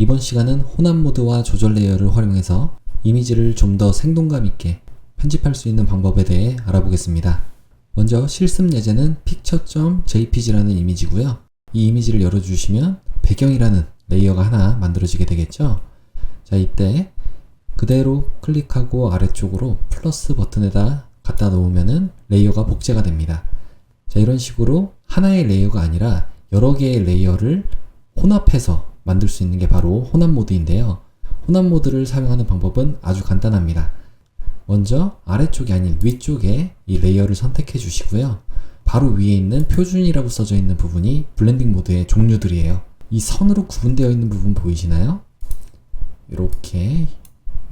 이번 시간은 혼합 모드와 조절 레이어를 활용해서 이미지를 좀 더 생동감 있게 편집할 수 있는 방법에 대해 알아보겠습니다. 먼저 실습 예제는 picture.jpg라는 이미지고요. 이 이미지를 열어주시면 배경이라는 레이어가 하나 만들어지게 되겠죠. 자, 이때 그대로 클릭하고 아래쪽으로 플러스 버튼에다 갖다 놓으면은 레이어가 복제가 됩니다. 자, 이런 식으로 하나의 레이어가 아니라 여러 개의 레이어를 혼합해서 만들 수 있는 게 바로 혼합 모드인데요. 혼합 모드를 사용하는 방법은 아주 간단합니다. 먼저 아래쪽이 아닌 위쪽에 이 레이어를 선택해 주시고요. 바로 위에 있는 표준이라고 써져 있는 부분이 블렌딩 모드의 종류들이에요. 이 선으로 구분되어 있는 부분 보이시나요? 이렇게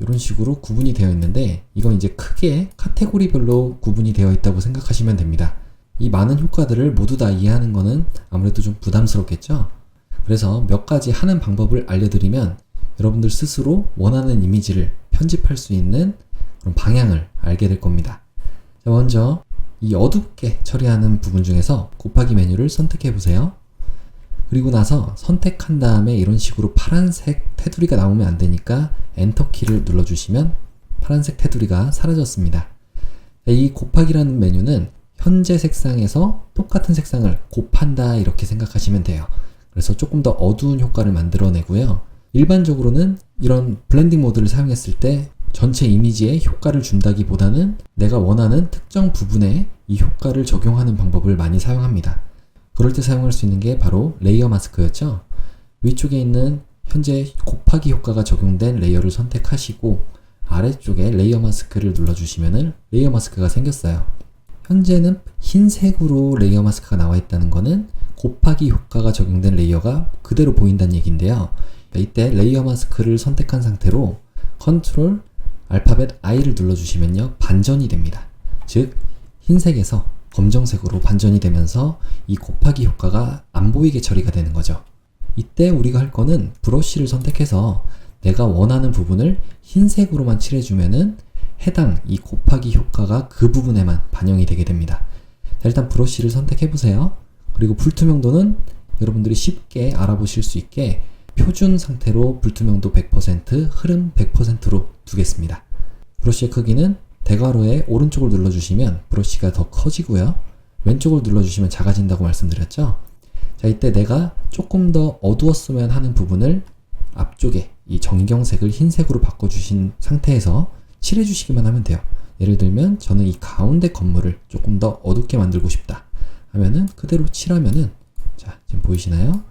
이런 식으로 구분이 되어 있는데 이건 이제 크게 카테고리별로 구분이 되어 있다고 생각하시면 됩니다. 이 많은 효과들을 모두 다 이해하는 거는 아무래도 좀 부담스럽겠죠? 그래서 몇 가지 하는 방법을 알려드리면 여러분들 스스로 원하는 이미지를 편집할 수 있는 그런 방향을 알게 될 겁니다. 자, 먼저 이 어둡게 처리하는 부분 중에서 곱하기 메뉴를 선택해 보세요. 그리고 나서 선택한 다음에 이런 식으로 파란색 테두리가 나오면 안 되니까 엔터 키를 눌러주시면 파란색 테두리가 사라졌습니다. 이 곱하기라는 메뉴는 현재 색상에서 똑같은 색상을 곱한다 이렇게 생각하시면 돼요. 그래서 조금 더 어두운 효과를 만들어내고요. 일반적으로는 이런 블렌딩 모드를 사용했을 때 전체 이미지에 효과를 준다기보다는 내가 원하는 특정 부분에 이 효과를 적용하는 방법을 많이 사용합니다. 그럴 때 사용할 수 있는 게 바로 레이어 마스크였죠. 위쪽에 있는 현재 곱하기 효과가 적용된 레이어를 선택하시고 아래쪽에 레이어 마스크를 눌러주시면 레이어 마스크가 생겼어요. 현재는 흰색으로 레이어 마스크가 나와 있다는 것은 곱하기 효과가 적용된 레이어가 그대로 보인다는 얘기인데요. 이때 레이어 마스크를 선택한 상태로 컨트롤 알파벳 I를 눌러주시면요 반전이 됩니다. 즉 흰색에서 검정색으로 반전이 되면서 이 곱하기 효과가 안 보이게 처리가 되는 거죠. 이때 우리가 할 거는 브러쉬를 선택해서 내가 원하는 부분을 흰색으로만 칠해주면은 해당 이 곱하기 효과가 그 부분에만 반영이 되게 됩니다. 자, 일단 브러쉬를 선택해 보세요. 그리고 불투명도는 여러분들이 쉽게 알아보실 수 있게 표준 상태로 불투명도 100%, 흐름 100%로 두겠습니다. 브러쉬의 크기는 대괄호의 오른쪽을 눌러주시면 브러쉬가 더 커지고요. 왼쪽을 눌러주시면 작아진다고 말씀드렸죠. 자, 이때 내가 조금 더 어두웠으면 하는 부분을 앞쪽에 이 정경색을 흰색으로 바꿔주신 상태에서 칠해주시기만 하면 돼요. 예를 들면 저는 이 가운데 건물을 조금 더 어둡게 만들고 싶다 하면은 그대로 칠하면은 자 지금 보이시나요?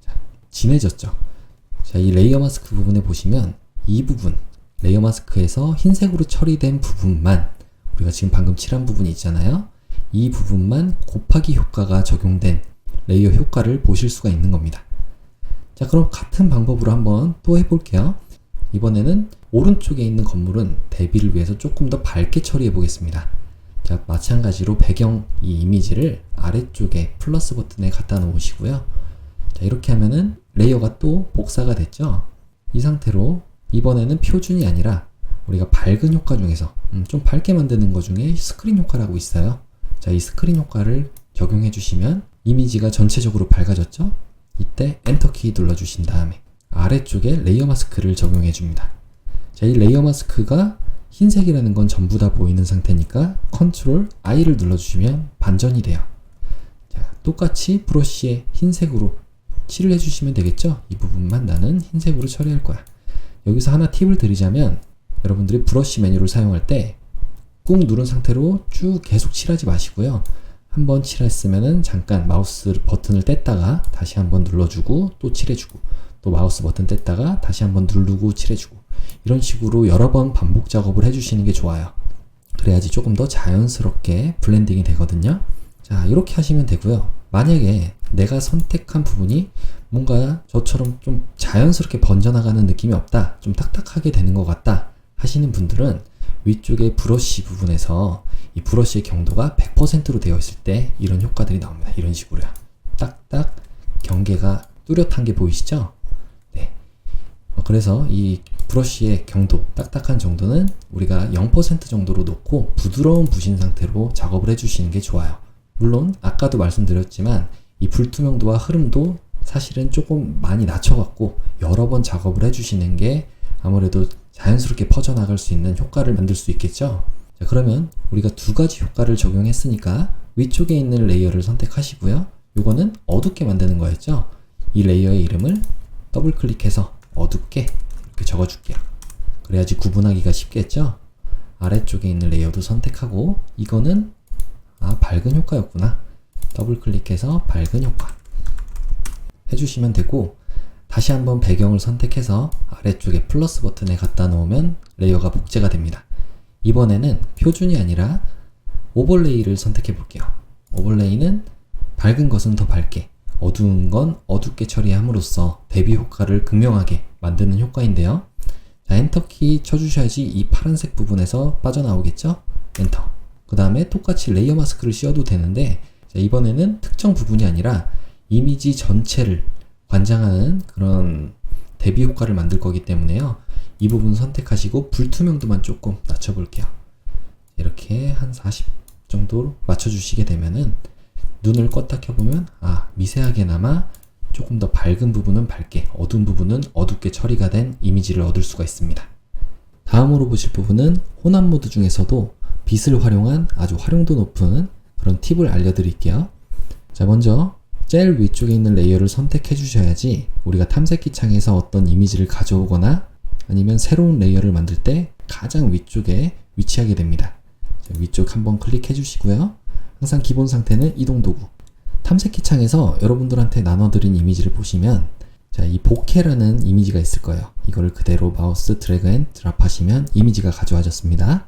자, 진해졌죠. 자, 이 레이어 마스크 부분에 보시면 이 부분 레이어 마스크에서 흰색으로 처리된 부분만 우리가 지금 방금 칠한 부분이 있잖아요. 이 부분만 곱하기 효과가 적용된 레이어 효과를 보실 수가 있는 겁니다. 자, 그럼 같은 방법으로 한번 또 해볼게요. 이번에는 오른쪽에 있는 건물은 대비를 위해서 조금 더 밝게 처리해 보겠습니다. 자, 마찬가지로 배경 이 이미지를 아래쪽에 플러스 버튼에 갖다 놓으시고요. 자, 이렇게 하면은 레이어가 또 복사가 됐죠? 이 상태로 이번에는 표준이 아니라 우리가 밝은 효과 중에서 음, 좀 밝게 만드는 것 중에 스크린 효과라고 있어요. 자, 이 스크린 효과를 적용해 주시면 이미지가 전체적으로 밝아졌죠? 이때 엔터 키 눌러 주신 다음에 아래쪽에 레이어 마스크를 적용해 줍니다. 자, 이 레이어 마스크가 흰색이라는 건 전부 다 보이는 상태니까 컨트롤 I를 눌러주시면 반전이 돼요. 자, 똑같이 브러쉬에 흰색으로 칠을 해주시면 되겠죠? 이 부분만 나는 흰색으로 처리할 거야. 여기서 하나 팁을 드리자면 여러분들이 브러쉬 메뉴를 사용할 때 꾹 누른 상태로 쭉 계속 칠하지 마시고요. 한번 칠했으면은 잠깐 마우스 버튼을 뗐다가 다시 한번 눌러주고 또 칠해주고 또 마우스 버튼 뗐다가 다시 한번 누르고 칠해주고 이런 식으로 여러 번 반복 작업을 해주시는 게 좋아요. 그래야지 조금 더 자연스럽게 블렌딩이 되거든요. 자, 이렇게 하시면 되고요. 만약에 내가 선택한 부분이 뭔가 저처럼 좀 자연스럽게 번져나가는 느낌이 없다, 좀 딱딱하게 되는 것 같다 하시는 분들은 위쪽에 브러쉬 부분에서 이 브러쉬의 경도가 100%로 되어 있을 때 이런 효과들이 나옵니다. 이런 식으로요. 딱딱 경계가 뚜렷한 게 보이시죠? 네. 어, 그래서 이 브러쉬의 경도, 딱딱한 정도는 우리가 0% 정도로 놓고 부드러운 부신 상태로 작업을 해주시는 게 좋아요. 물론 아까도 말씀드렸지만 이 불투명도와 흐름도 사실은 조금 많이 낮춰갖고 여러 번 작업을 해주시는 게 아무래도 자연스럽게 퍼져나갈 수 있는 효과를 만들 수 있겠죠? 자, 그러면 우리가 두 가지 효과를 적용했으니까 위쪽에 있는 레이어를 선택하시고요. 요거는 어둡게 만드는 거였죠? 이 레이어의 이름을 더블 클릭해서 어둡게 이렇게 적어줄게요. 그래야지 구분하기가 쉽겠죠? 아래쪽에 있는 레이어도 선택하고 이거는 아 밝은 효과였구나. 더블 클릭해서 밝은 효과 해주시면 되고 다시 한번 배경을 선택해서 아래쪽에 플러스 버튼에 갖다 놓으면 레이어가 복제가 됩니다. 이번에는 표준이 아니라 오버레이를 선택해 볼게요. 오버레이는 밝은 것은 더 밝게, 어두운 건 어둡게 처리함으로써 대비 효과를 극명하게 만드는 효과인데요. 자, 엔터키 쳐주셔야지 이 파란색 부분에서 빠져나오겠죠? 엔터. 그 다음에 똑같이 레이어 마스크를 씌워도 되는데, 자, 이번에는 특정 부분이 아니라 이미지 전체를 관장하는 그런 대비 효과를 만들 거기 때문에요. 이 부분 선택하시고 불투명도만 조금 낮춰볼게요. 이렇게 한 40 정도 맞춰주시게 되면은 눈을 껐다 켜보면 아 미세하게나마 조금 더 밝은 부분은 밝게 어두운 부분은 어둡게 처리가 된 이미지를 얻을 수가 있습니다. 다음으로 보실 부분은 혼합 모드 중에서도 빛을 활용한 아주 활용도 높은 그런 팁을 알려드릴게요. 자 먼저 제일 위쪽에 있는 레이어를 선택해 주셔야지 우리가 탐색기 창에서 어떤 이미지를 가져오거나 아니면 새로운 레이어를 만들 때 가장 위쪽에 위치하게 됩니다. 자, 위쪽 한번 클릭해 주시고요. 항상 기본 상태는 이동 도구. 탐색기 창에서 여러분들한테 나눠드린 이미지를 보시면 자, 이 보케라는 이미지가 있을 거예요. 이거를 그대로 마우스 드래그 앤 드랍 하시면 이미지가 가져와졌습니다.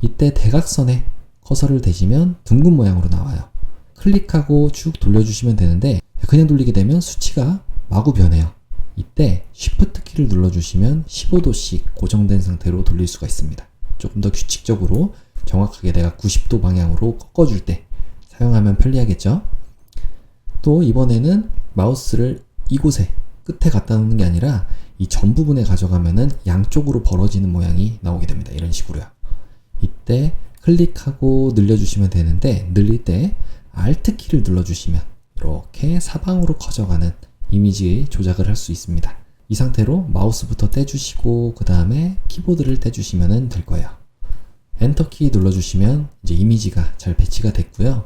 이때 대각선에 커서를 대시면 둥근 모양으로 나와요. 클릭하고 쭉 돌려주시면 되는데 그냥 돌리게 되면 수치가 마구 변해요. 이때 Shift 키를 눌러주시면 15도씩 고정된 상태로 돌릴 수가 있습니다. 조금 더 규칙적으로 정확하게 내가 90도 방향으로 꺾어줄 때 사용하면 편리하겠죠? 또 이번에는 마우스를 이곳에 끝에 갖다 놓는 게 아니라 이 전 부분에 가져가면은 양쪽으로 벌어지는 모양이 나오게 됩니다. 이런 식으로요. 이때 클릭하고 늘려주시면 되는데 늘릴 때 Alt 키를 눌러주시면 이렇게 사방으로 커져가는 이미지 조작을 할 수 있습니다. 이 상태로 마우스부터 떼주시고 그 다음에 키보드를 떼주시면 될 거예요. 엔터 키 눌러주시면 이제 이미지가 잘 배치가 됐고요.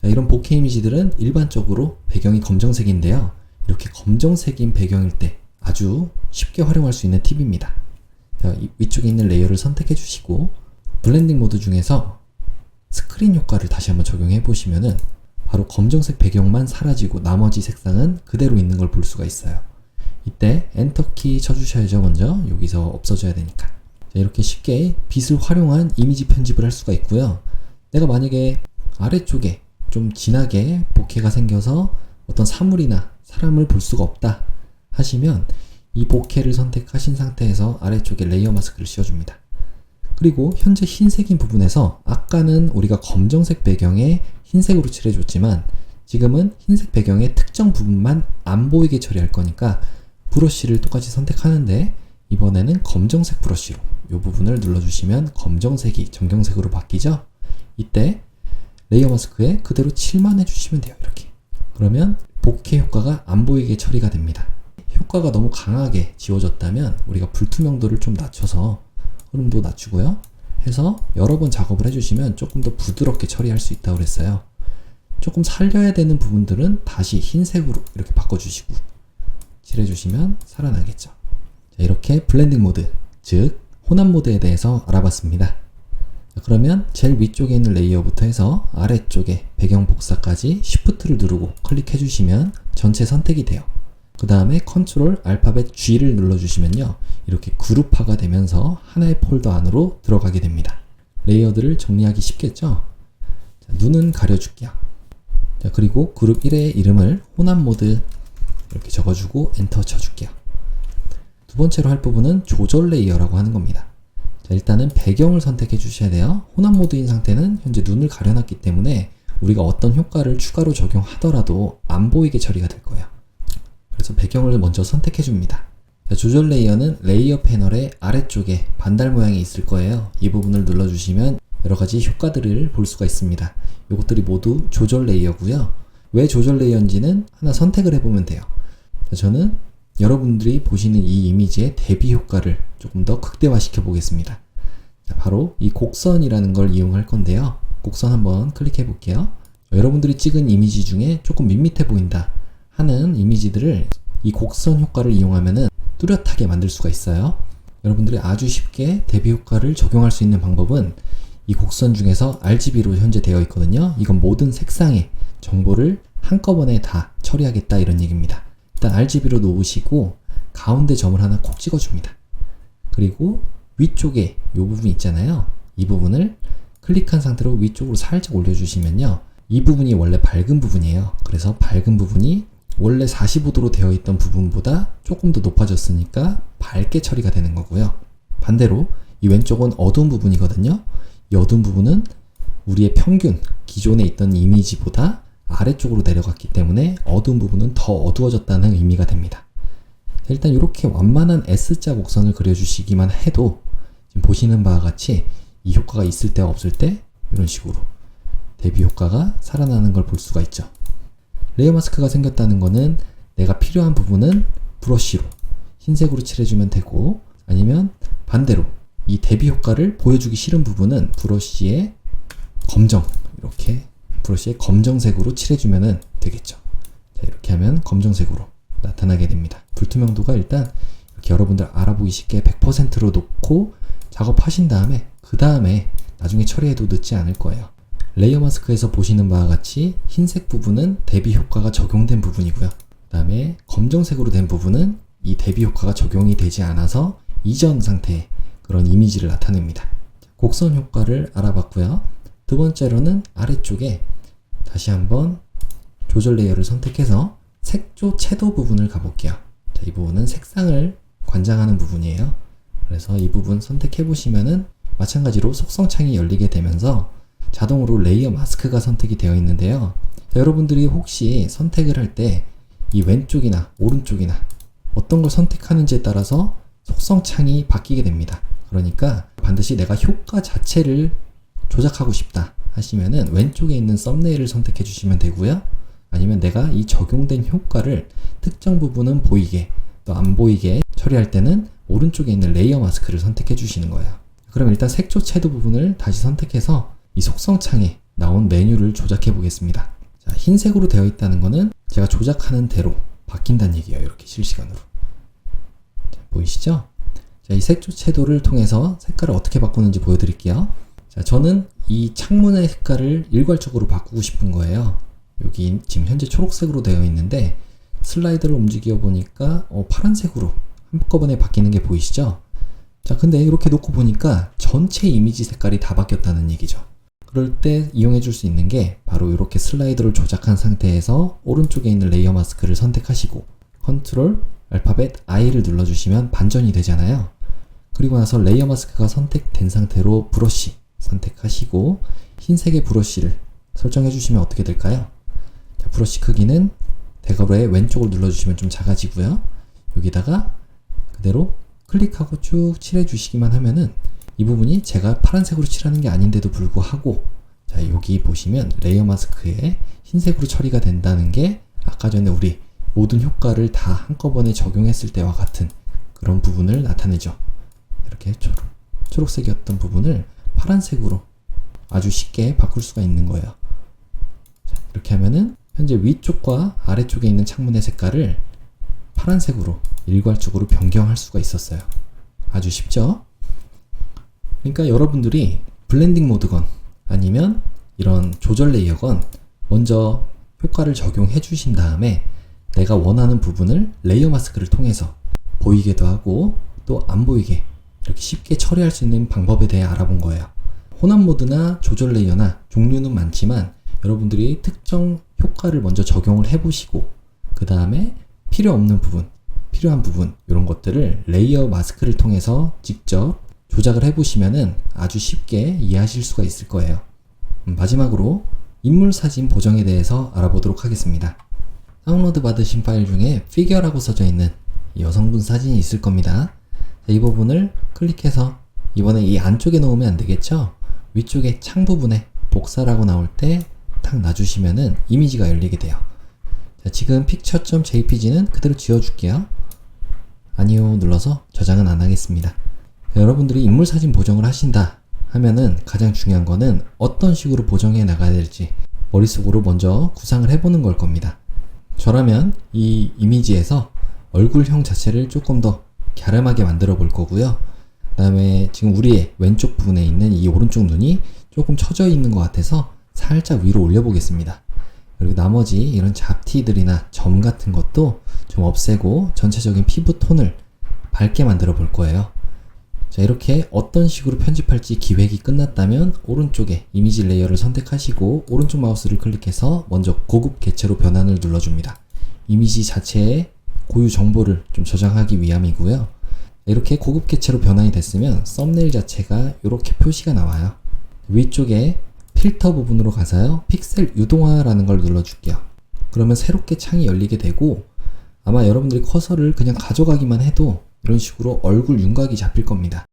자, 이런 보케 이미지들은 일반적으로 배경이 검정색인데요. 이렇게 검정색인 배경일 때 아주 쉽게 활용할 수 있는 팁입니다. 자, 위쪽에 있는 레이어를 선택해 주시고 블렌딩 모드 중에서 스크린 효과를 다시 한번 적용해 보시면은 바로 검정색 배경만 사라지고 나머지 색상은 그대로 있는 걸 볼 수가 있어요. 이때 엔터키 쳐주셔야죠 먼저 여기서 없어져야 되니까 자, 이렇게 쉽게 빛을 활용한 이미지 편집을 할 수가 있고요. 내가 만약에 아래쪽에 좀 진하게 보케가 생겨서 어떤 사물이나 사람을 볼 수가 없다 하시면 이 보케를 선택하신 상태에서 아래쪽에 레이어 마스크를 씌워줍니다. 그리고 현재 흰색인 부분에서 아까는 우리가 검정색 배경에 흰색으로 칠해줬지만 지금은 흰색 배경의 특정 부분만 안 보이게 처리할 거니까 브러쉬를 똑같이 선택하는데 이번에는 검정색 브러쉬로 이 부분을 눌러주시면 검정색이 정경색으로 바뀌죠? 이때 레이어 마스크에 그대로 칠만 해주시면 돼요. 이렇게. 그러면 복해 효과가 안 보이게 처리가 됩니다. 효과가 너무 강하게 지워졌다면 우리가 불투명도를 좀 낮춰서 흐름도 낮추고요. 해서 여러 번 작업을 해주시면 조금 더 부드럽게 처리할 수 있다고 그랬어요. 조금 살려야 되는 부분들은 다시 흰색으로 이렇게 바꿔주시고 칠해주시면 살아나겠죠. 자, 이렇게 블렌딩 모드, 즉 혼합 모드에 대해서 알아봤습니다. 자, 그러면 제일 위쪽에 있는 레이어부터 해서 아래쪽에 배경 복사까지 Shift를 누르고 클릭해 주시면 전체 선택이 돼요. 그 다음에 컨트롤 알파벳 G를 눌러주시면요. 이렇게 그룹화가 되면서 하나의 폴더 안으로 들어가게 됩니다. 레이어들을 정리하기 쉽겠죠? 자, 눈은 가려줄게요. 자, 그리고 그룹 1의 이름을 혼합 모드 이렇게 적어주고 엔터 쳐줄게요. 두 번째로 할 부분은 조절 레이어라고 하는 겁니다. 자, 일단은 배경을 선택해 주셔야 돼요. 혼합 모드인 상태는 현재 눈을 가려놨기 때문에 우리가 어떤 효과를 추가로 적용하더라도 안 보이게 처리가 될 거예요. 그래서 배경을 먼저 선택해 줍니다. 자, 조절 레이어는 레이어 패널의 아래쪽에 반달 모양이 있을 거예요. 이 부분을 눌러주시면 여러 가지 효과들을 볼 수가 있습니다. 이것들이 모두 조절 레이어고요. 왜 조절 레이어인지는 하나 선택을 해보면 돼요. 자, 저는 여러분들이 보시는 이 이미지의 대비 효과를 조금 더 극대화시켜 보겠습니다. 자, 바로 이 곡선이라는 걸 이용할 건데요. 곡선 한번 클릭해 볼게요. 여러분들이 찍은 이미지 중에 조금 밋밋해 보인다 하는 이미지들을 이 곡선 효과를 이용하면은 뚜렷하게 만들 수가 있어요. 여러분들이 아주 쉽게 대비 효과를 적용할 수 있는 방법은 이 곡선 중에서 RGB로 현재 되어 있거든요. 이건 모든 색상의 정보를 한꺼번에 다 처리하겠다 이런 얘기입니다. 일단 RGB로 놓으시고 가운데 점을 하나 콕 찍어줍니다. 그리고 위쪽에 이 부분 있잖아요. 이 부분을 클릭한 상태로 위쪽으로 살짝 올려주시면요. 이 부분이 원래 밝은 부분이에요. 그래서 밝은 부분이 원래 45도로 되어 있던 부분보다 조금 더 높아졌으니까 밝게 처리가 되는 거고요. 반대로 이 왼쪽은 어두운 부분이거든요. 이 어두운 부분은 우리의 평균, 기존에 있던 이미지보다 아래쪽으로 내려갔기 때문에 어두운 부분은 더 어두워졌다는 의미가 됩니다. 일단 이렇게 완만한 S자 곡선을 그려주시기만 해도 지금 보시는 바와 같이 이 효과가 있을 때 없을 때 이런 식으로 대비 효과가 살아나는 걸 볼 수가 있죠. 레이어 마스크가 생겼다는 거는 내가 필요한 부분은 브러쉬로 흰색으로 칠해주면 되고 아니면 반대로 이 대비 효과를 보여주기 싫은 부분은 브러쉬에 검정 이렇게 브러쉬에 검정색으로 칠해주면 되겠죠. 자, 이렇게 하면 검정색으로 나타나게 됩니다. 불투명도가 일단 여러분들 알아보기 쉽게 100%로 놓고 작업하신 다음에 그 다음에 나중에 처리해도 늦지 않을 거예요. 레이어 마스크에서 보시는 바와 같이 흰색 부분은 대비 효과가 적용된 부분이고요. 그 다음에 검정색으로 된 부분은 이 대비 효과가 적용이 되지 않아서 이전 상태의 그런 이미지를 나타냅니다. 곡선 효과를 알아봤고요. 두 번째로는 아래쪽에 다시 한번 조절 레이어를 선택해서 색조 채도 부분을 가볼게요. 자, 이 부분은 색상을 관장하는 부분이에요. 그래서 이 부분 선택해 보시면은 마찬가지로 속성 창이 열리게 되면서 자동으로 레이어 마스크가 선택이 되어 있는데요. 자, 여러분들이 혹시 선택을 할 때 이 왼쪽이나 오른쪽이나 어떤 걸 선택하는지에 따라서 속성 창이 바뀌게 됩니다. 그러니까 반드시 내가 효과 자체를 조작하고 싶다 하시면은 왼쪽에 있는 썸네일을 선택해 주시면 되고요. 아니면 내가 이 적용된 효과를 특정 부분은 보이게 또 안 보이게 처리할 때는 오른쪽에 있는 레이어 마스크를 선택해 주시는 거예요. 그럼 일단 색조 채도 부분을 다시 선택해서 이 속성 창에 나온 메뉴를 조작해 보겠습니다. 자, 흰색으로 되어 있다는 거는 제가 조작하는 대로 바뀐다는 얘기예요. 이렇게 실시간으로. 자, 보이시죠? 자, 이 색조 채도를 통해서 색깔을 어떻게 바꾸는지 보여드릴게요. 자, 저는 이 창문의 색깔을 일괄적으로 바꾸고 싶은 거예요. 여기 지금 현재 초록색으로 되어 있는데 슬라이드를 움직여 보니까 어, 파란색으로 한꺼번에 바뀌는 게 보이시죠? 자, 근데 이렇게 놓고 보니까 전체 이미지 색깔이 다 바뀌었다는 얘기죠. 그럴 때 이용해 줄 수 있는 게 바로 이렇게 슬라이드를 조작한 상태에서 오른쪽에 있는 레이어 마스크를 선택하시고 컨트롤 알파벳 I를 눌러주시면 반전이 되잖아요. 그리고 나서 레이어 마스크가 선택된 상태로 브러쉬 선택하시고 흰색의 브러쉬를 설정해 주시면 어떻게 될까요? 자, 브러쉬 크기는 대괄호의 왼쪽을 눌러주시면 좀 작아지고요. 여기다가 그대로 클릭하고 쭉 칠해 주시기만 하면은 이 부분이 제가 파란색으로 칠하는 게 아닌데도 불구하고 자 여기 보시면 레이어 마스크에 흰색으로 처리가 된다는 게 아까 전에 우리 모든 효과를 다 한꺼번에 적용했을 때와 같은 그런 부분을 나타내죠. 이렇게 초록, 초록색이었던 부분을 파란색으로 아주 쉽게 바꿀 수가 있는 거예요. 자, 이렇게 하면은 현재 위쪽과 아래쪽에 있는 창문의 색깔을 파란색으로 일괄적으로 변경할 수가 있었어요. 아주 쉽죠? 그러니까 여러분들이 블렌딩 모드건 아니면 이런 조절 레이어건 먼저 효과를 적용해 주신 다음에 내가 원하는 부분을 레이어 마스크를 통해서 보이게도 하고 또 안 보이게 이렇게 쉽게 처리할 수 있는 방법에 대해 알아본 거예요. 혼합 모드나 조절 레이어나 종류는 많지만 여러분들이 특정 효과를 먼저 적용을 해보시고 그 다음에 필요 없는 부분, 필요한 부분 이런 것들을 레이어 마스크를 통해서 직접 조작을 해보시면은 아주 쉽게 이해하실 수가 있을 거예요. 음, 마지막으로 인물 사진 보정에 대해서 알아보도록 하겠습니다. 다운로드 받으신 파일 중에 피규어라고 써져 있는 여성분 사진이 있을 겁니다. 이 부분을 클릭해서 이번에 이 안쪽에 놓으면 안 되겠죠? 위쪽에 창 부분에 복사라고 나올 때 탁 놔주시면은 이미지가 열리게 돼요. 자, 지금 picture.jpg는 그대로 지워줄게요. 아니요 눌러서 저장은 안 하겠습니다. 자, 여러분들이 인물 사진 보정을 하신다 하면은 가장 중요한 거는 어떤 식으로 보정해 나가야 될지 머릿속으로 먼저 구상을 해보는 걸 겁니다. 저라면 이 이미지에서 얼굴형 자체를 조금 더 갸름하게 만들어 볼 거고요. 그 다음에 지금 우리의 왼쪽 부분에 있는 이 오른쪽 눈이 조금 처져 있는 것 같아서 살짝 위로 올려보겠습니다. 그리고 나머지 이런 잡티들이나 점 같은 것도 좀 없애고 전체적인 피부 톤을 밝게 만들어 볼 거예요. 자, 이렇게 어떤 식으로 편집할지 기획이 끝났다면 오른쪽에 이미지 레이어를 선택하시고 오른쪽 마우스를 클릭해서 먼저 고급 개체로 변환을 눌러줍니다. 이미지 자체의 고유 정보를 좀 저장하기 위함이고요. 이렇게 고급 개체로 변환이 됐으면 썸네일 자체가 이렇게 표시가 나와요. 위쪽에 필터 부분으로 가서요. 픽셀 유동화라는 걸 눌러줄게요. 그러면 새롭게 창이 열리게 되고 아마 여러분들이 커서를 그냥 가져가기만 해도 이런 식으로 얼굴 윤곽이 잡힐 겁니다.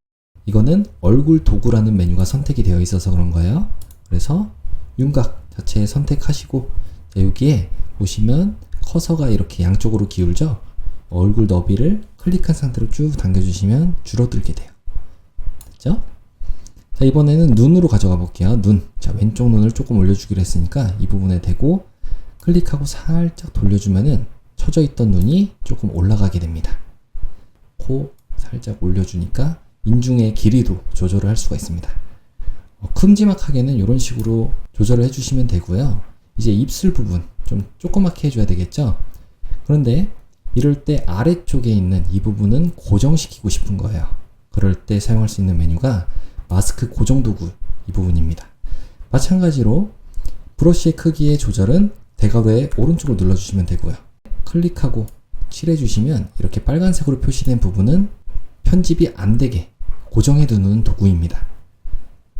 이거는 얼굴 도구라는 메뉴가 선택이 되어 있어서 그런 거예요. 그래서 윤곽 자체 선택하시고 자, 여기에 보시면 커서가 이렇게 양쪽으로 기울죠. 얼굴 너비를 클릭한 상태로 쭉 당겨주시면 줄어들게 돼요. 됐죠? 자, 이번에는 눈으로 가져가 볼게요. 눈. 자, 왼쪽 눈을 조금 올려주기로 했으니까 이 부분에 대고 클릭하고 살짝 돌려주면은 처져 있던 눈이 조금 올라가게 됩니다. 코 살짝 올려주니까 인중의 길이도 조절을 할 수가 있습니다. 어, 큼지막하게는 이런 식으로 조절을 해주시면 되고요. 이제 입술 부분 좀 조그맣게 해줘야 되겠죠? 그런데 이럴 때 아래쪽에 있는 이 부분은 고정시키고 싶은 거예요. 그럴 때 사용할 수 있는 메뉴가 마스크 고정 도구 이 부분입니다. 마찬가지로 브러쉬의 크기의 조절은 대괄호의 오른쪽을 눌러주시면 되고요. 클릭하고 칠해주시면 이렇게 빨간색으로 표시된 부분은 편집이 안 되게 고정해 두는 도구입니다.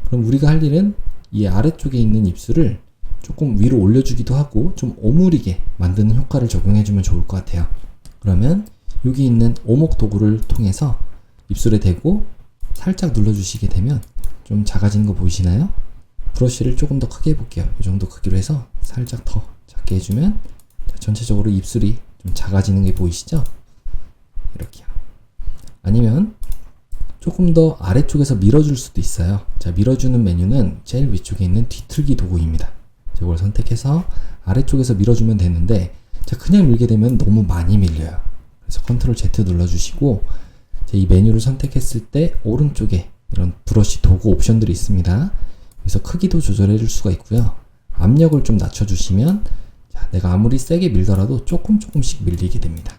그럼 우리가 할 일은 이 아래쪽에 있는 입술을 조금 위로 올려주기도 하고 좀 오므리게 만드는 효과를 적용해주면 좋을 것 같아요. 그러면 여기 있는 오목 도구를 통해서 입술에 대고 살짝 눌러주시게 되면 좀 작아지는 거 보이시나요? 브러쉬를 조금 더 크게 해볼게요. 이 정도 크기로 해서 살짝 더 작게 해주면 전체적으로 입술이 좀 작아지는 게 보이시죠? 이렇게요. 아니면 조금 더 아래쪽에서 밀어줄 수도 있어요. 자, 밀어주는 메뉴는 제일 위쪽에 있는 뒤틀기 도구입니다. 이걸 선택해서 아래쪽에서 밀어주면 되는데 자, 그냥 밀게 되면 너무 많이 밀려요. 그래서 컨트롤 Z 눌러주시고 이 메뉴를 선택했을 때 오른쪽에 이런 브러쉬 도구 옵션들이 있습니다. 그래서 크기도 조절해 줄 수가 있고요. 압력을 좀 낮춰주시면 자, 내가 아무리 세게 밀더라도 조금 조금씩 밀리게 됩니다.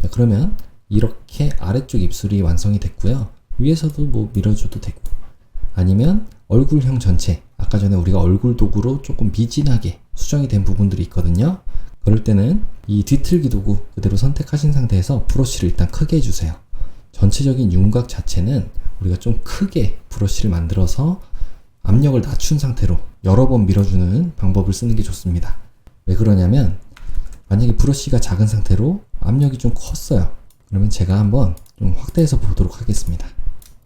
자, 그러면 이렇게 아래쪽 입술이 완성이 됐고요. 위에서도 뭐 밀어줘도 되고 아니면 얼굴형 전체 아까 전에 우리가 얼굴 도구로 조금 미진하게 수정이 된 부분들이 있거든요. 그럴 때는 이 뒤틀기 도구 그대로 선택하신 상태에서 브러쉬를 일단 크게 해주세요. 전체적인 윤곽 자체는 우리가 좀 크게 브러쉬를 만들어서 압력을 낮춘 상태로 여러 번 밀어주는 방법을 쓰는 게 좋습니다. 왜 그러냐면 만약에 브러쉬가 작은 상태로 압력이 좀 컸어요. 그러면 제가 한번 좀 확대해서 보도록 하겠습니다.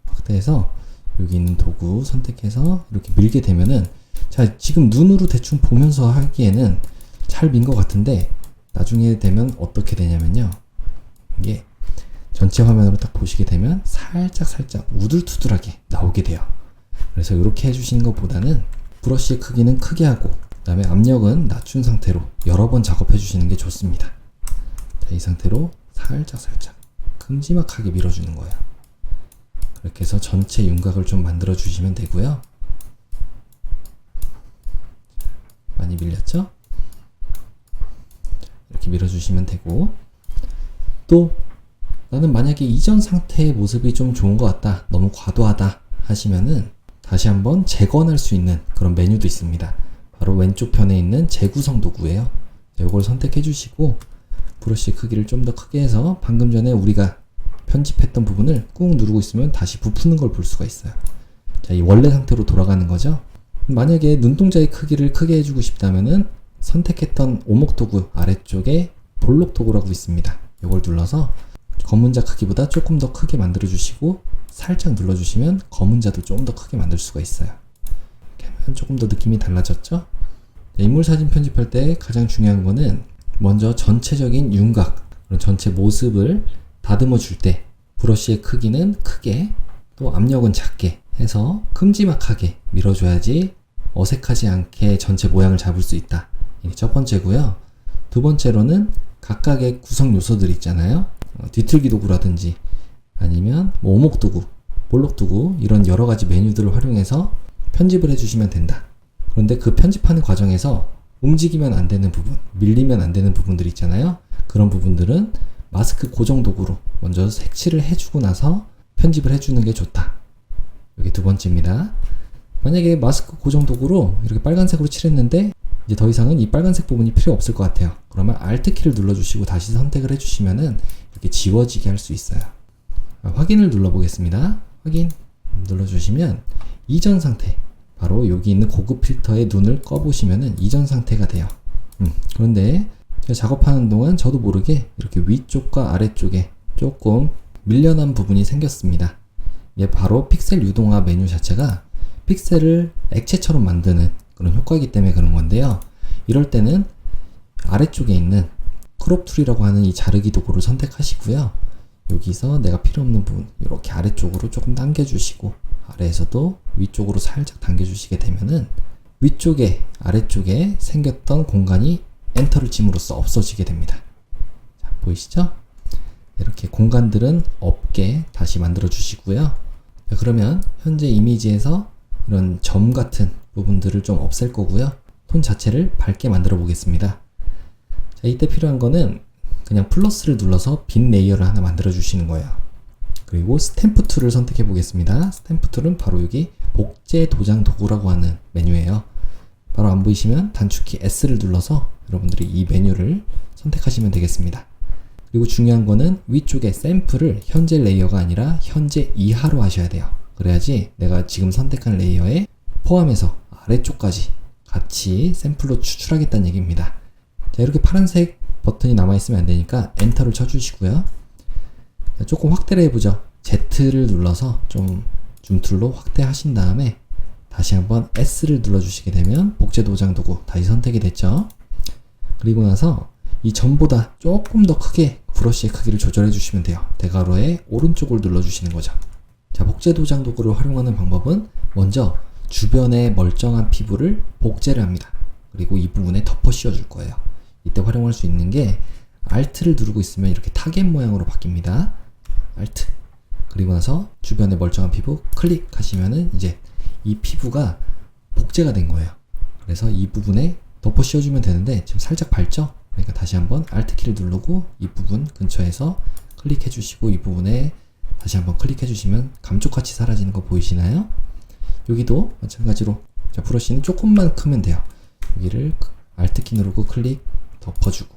확대해서 여기 있는 도구 선택해서 이렇게 밀게 되면은 자 지금 눈으로 대충 보면서 하기에는 잘 민 것 같은데 나중에 되면 어떻게 되냐면요 이게 전체 화면으로 딱 보시게 되면 살짝 살짝 우둘투둘하게 나오게 돼요 그래서 이렇게 해주시는 것보다는 브러쉬의 크기는 크게 하고 그 다음에 압력은 낮춘 상태로 여러 번 작업해 주시는 게 좋습니다 자, 이 상태로 살짝 살짝 큼지막하게 밀어주는 거예요 그렇게 해서 전체 윤곽을 좀 만들어 주시면 되고요. 많이 밀렸죠? 이렇게 밀어주시면 되고 또 나는 만약에 이전 상태의 모습이 좀 좋은 것 같다 너무 과도하다 하시면은 다시 한번 재건할 수 있는 그런 메뉴도 있습니다 바로 왼쪽 편에 있는 재구성 도구예요 이걸 선택해 주시고 브러쉬 크기를 좀 더 크게 해서 방금 전에 우리가 편집했던 부분을 꾹 누르고 있으면 다시 부푸는 걸 볼 수가 있어요. 자, 이 원래 상태로 돌아가는 거죠. 만약에 눈동자의 크기를 크게 해주고 싶다면은 선택했던 오목 도구 아래쪽에 볼록 도구라고 있습니다. 이걸 눌러서 검은자 크기보다 조금 더 크게 만들어 주시고 살짝 눌러 주시면 검은자도 조금 더 크게 만들 수가 있어요. 이렇게 하면 조금 더 느낌이 달라졌죠? 인물 사진 편집할 때 가장 중요한 거는 먼저 전체적인 윤곽, 전체 모습을 다듬어 줄 때 브러쉬의 크기는 크게 또 압력은 작게 해서 큼지막하게 밀어줘야지 어색하지 않게 전체 모양을 잡을 수 있다. 이게 첫 번째고요. 두 번째로는 각각의 구성 요소들 있잖아요. 어, 뒤틀기 도구라든지 아니면 뭐 오목 도구, 볼록 도구 이런 여러 가지 메뉴들을 활용해서 편집을 해주시면 된다. 그런데 그 편집하는 과정에서 움직이면 안 되는 부분, 밀리면 안 되는 부분들 있잖아요. 그런 부분들은 마스크 고정 도구로 먼저 색칠을 해주고 나서 편집을 해주는 게 좋다. 여기 두 번째입니다. 만약에 마스크 고정 도구로 이렇게 빨간색으로 칠했는데 이제 더 이상은 이 빨간색 부분이 필요 없을 것 같아요. 그러면 Alt 키를 눌러주시고 다시 선택을 해주시면은 이렇게 지워지게 할 수 있어요. 아, 확인을 눌러보겠습니다. 확인 눌러주시면 이전 상태 바로 여기 있는 고급 필터의 눈을 꺼보시면은 이전 상태가 돼요. 음, 그런데 제가 작업하는 동안 저도 모르게 이렇게 위쪽과 아래쪽에 조금 밀려난 부분이 생겼습니다. 이게 바로 픽셀 유동화 메뉴 자체가 픽셀을 액체처럼 만드는 그런 효과이기 때문에 그런 건데요. 이럴 때는 아래쪽에 있는 크롭 툴이라고 하는 이 자르기 도구를 선택하시고요. 여기서 내가 필요 없는 부분 이렇게 아래쪽으로 조금 당겨주시고 아래에서도 위쪽으로 살짝 당겨주시게 되면은 위쪽에 아래쪽에 생겼던 공간이 엔터를 찜으로써 없어지게 됩니다. 자, 보이시죠? 이렇게 공간들은 없게 다시 만들어 주시고요. 자, 그러면 현재 이미지에서 이런 점 같은 부분들을 좀 없앨 거고요. 톤 자체를 밝게 만들어 보겠습니다. 자, 이때 필요한 거는 그냥 플러스를 눌러서 빈 레이어를 하나 만들어 주시는 거예요. 그리고 스탬프 툴을 선택해 보겠습니다. 스탬프 툴은 바로 여기 복제 도장 도구라고 하는 메뉴예요. 바로 안 보이시면 단축키 S를 눌러서 여러분들이 이 메뉴를 선택하시면 되겠습니다. 그리고 중요한 거는 위쪽에 샘플을 현재 레이어가 아니라 현재 이하로 하셔야 돼요. 그래야지 내가 지금 선택한 레이어에 포함해서 아래쪽까지 같이 샘플로 추출하겠다는 얘기입니다. 자, 이렇게 파란색 버튼이 남아있으면 안 되니까 엔터를 쳐주시고요. 자, 조금 확대를 해보죠. Z를 눌러서 좀 줌툴로 확대하신 다음에 다시 한번 S를 눌러주시게 되면 복제 도장 도구 다시 선택이 됐죠. 그리고 나서 이 점보다 조금 더 크게 브러쉬의 크기를 조절해 주시면 돼요. 대괄호의 오른쪽을 눌러주시는 거죠. 자, 복제 도장 도구를 활용하는 방법은 먼저 주변의 멀쩡한 피부를 복제를 합니다. 그리고 이 부분에 덮어 씌워 줄 거예요. 이때 활용할 수 있는 게 Alt를 누르고 있으면 이렇게 타겟 모양으로 바뀝니다. Alt. 그리고 나서 주변의 멀쩡한 피부 클릭하시면은 이제 이 피부가 복제가 된 거예요. 그래서 이 부분에 덮어 씌워주면 되는데 지금 살짝 밝죠? 그러니까 다시 한번 Alt 키를 누르고 이 부분 근처에서 클릭해 주시고 이 부분에 다시 한번 클릭해 주시면 감쪽같이 사라지는 거 보이시나요? 여기도 마찬가지로 자, 브러쉬는 조금만 크면 돼요. 여기를 Alt 키 누르고 클릭 덮어주고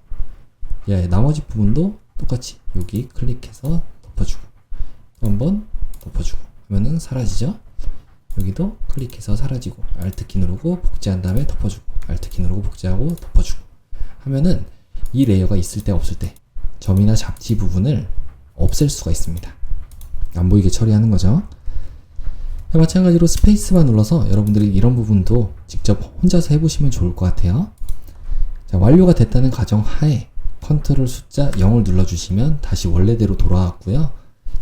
예, 나머지 부분도 똑같이 여기 클릭해서 덮어주고 한번 덮어주고 하면은 사라지죠? 여기도 클릭해서 사라지고 Alt 키 누르고 복제한 다음에 덮어주고 Alt 키 누르고 복제하고 덮어주고 하면은 이 레이어가 있을 때 없을 때 점이나 잡지 부분을 없앨 수가 있습니다. 안 보이게 처리하는 거죠. 마찬가지로 스페이스만 눌러서 여러분들이 이런 부분도 직접 혼자서 해보시면 좋을 것 같아요. 자, 완료가 됐다는 가정 하에 컨트롤 숫자 0을 눌러주시면 다시 원래대로 돌아왔고요.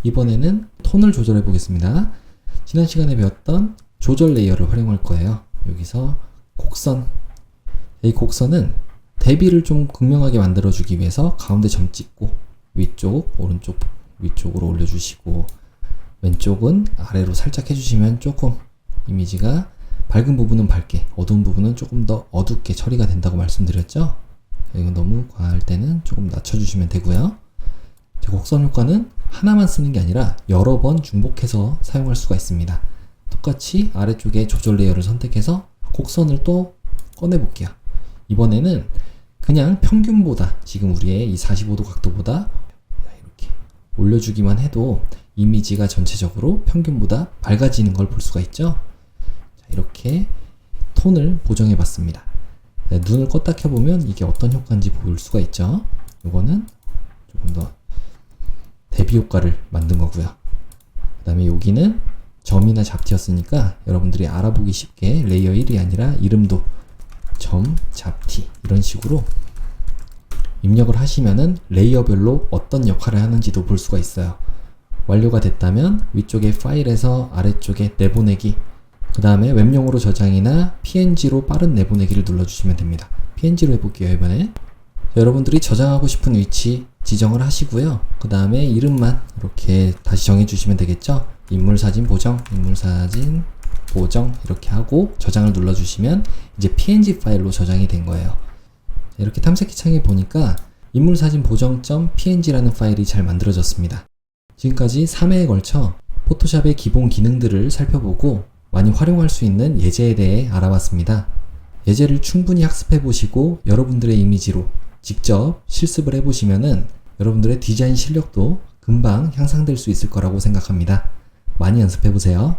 이번에는 톤을 조절해 보겠습니다. 지난 시간에 배웠던 조절 레이어를 활용할 거예요. 여기서 곡선. 이 곡선은 대비를 좀 극명하게 만들어주기 위해서 가운데 점 찍고 위쪽, 오른쪽, 위쪽으로 올려주시고 왼쪽은 아래로 살짝 해주시면 조금 이미지가 밝은 부분은 밝게, 어두운 부분은 조금 더 어둡게 처리가 된다고 말씀드렸죠? 이건 너무 과할 때는 조금 낮춰주시면 되고요. 곡선 효과는 하나만 쓰는 게 아니라 여러 번 중복해서 사용할 수가 있습니다. 똑같이 아래쪽에 조절 레이어를 선택해서 곡선을 또 꺼내 볼게요. 이번에는 그냥 평균보다 지금 우리의 이 45도 각도보다 올려주기만 해도 이미지가 전체적으로 평균보다 밝아지는 걸 볼 수가 있죠. 자, 이렇게 톤을 보정해 봤습니다. 네, 눈을 껐다 켜보면 이게 어떤 효과인지 볼 수가 있죠. 이거는 조금 더 대비 효과를 만든 거고요. 그 다음에 여기는 점이나 잡티였으니까 여러분들이 알아보기 쉽게 레이어 1이 아니라 이름도 점, 잡티 이런 식으로 입력을 하시면은 레이어별로 어떤 역할을 하는지도 볼 수가 있어요. 완료가 됐다면 위쪽에 파일에서 아래쪽에 내보내기 그 다음에 웹용으로 저장이나 PNG로 빠른 내보내기를 눌러주시면 됩니다. PNG로 해볼게요 이번에 자, 여러분들이 저장하고 싶은 위치 지정을 하시고요. 그 다음에 이름만 이렇게 다시 정해주시면 되겠죠. 인물사진 보정, 인물사진 보정 이렇게 하고 저장을 눌러주시면 이제 PNG 파일로 저장이 된 거예요. 자, 이렇게 탐색기 창에 보니까 인물 사진 보정.png라는 파일이 잘 만들어졌습니다. 지금까지 3회에 걸쳐 포토샵의 기본 기능들을 살펴보고 많이 활용할 수 있는 예제에 대해 알아봤습니다. 예제를 충분히 학습해 보시고 여러분들의 이미지로 직접 실습을 해 보시면은 여러분들의 디자인 실력도 금방 향상될 수 있을 거라고 생각합니다. 많이 연습해 보세요.